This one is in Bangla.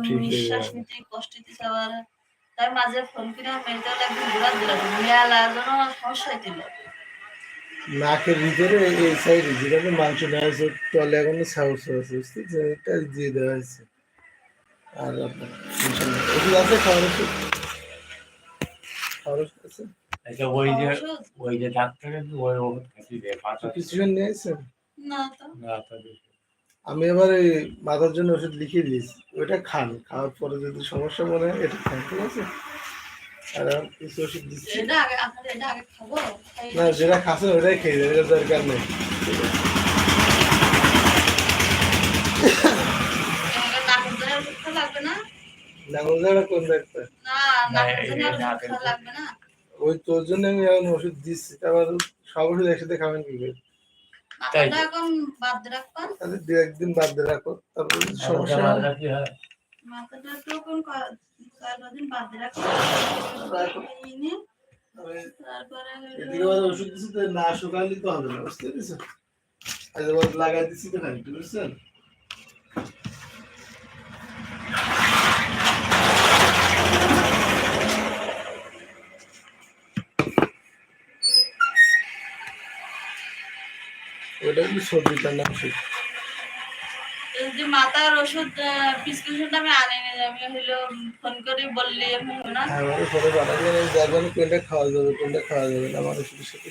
হয়ে। নিঃশ্বাস নিতে কষ্ট দিতে আবার তাই মাঝে ফোন করে মেয়েটা একদিন ঘুরা দিলাম মেলা যেন সমস্যা হইছিল নাকের ভিতরে এই সাইডে যেখানে মাংস নেওয়া হয়েছে তলে এখনও সাহস আছে বুঝতে এটা দিয়ে দেওয়া হয়েছে। আর আপনার ওষুধ আছে? খাওয়ার ওষুধ? খাওয়ার ওষুধ আছে? আচ্ছা ওই যে ওই যে ডাক্তারের ওই ওষুধ খাচ্ছি রে মাথা কিছুক্ষণ নিয়ে না তো। আমি এবার এই মাথার জন্য ওষুধ লিখে দিয়েছি। ওটা খান খাওয়ার পরে যদি সমস্যা মনে হয় এটা খান ঠিক আছে? আর কিছু ওষুধ দিচ্ছি। না যেটা খাচ্ছেন ওটাই খেয়ে যাবে এটা দরকার নেই। ওই তোর জন্য আমি এখন ওষুধ দিচ্ছি তারপর সব ওষুধ একসাথে খাবেন কি করে? দু একদিন বাদ দিয়ে রাখো। তারপর সমস্যা মাথাটা তো বাদ এদিকে ওষুধ তো না শুকালে তো হবে না বুঝতে পেরেছ? আজ লাগাই দিচ্ছি তো খানিকটা বুঝছেন ওটা কি সর্দিটার নাম শুধু যে মাথার ওষুধ প্রেসক্রিপশনটা আমি আনিনি আমি হলো ফোন করে বললে না। আমি ফটো পাঠাবেন আমি দেখবেন কোনটা খাওয়া যাবে, কোনটা খাওয়া যাবে না, আমার ওষুধের সাথে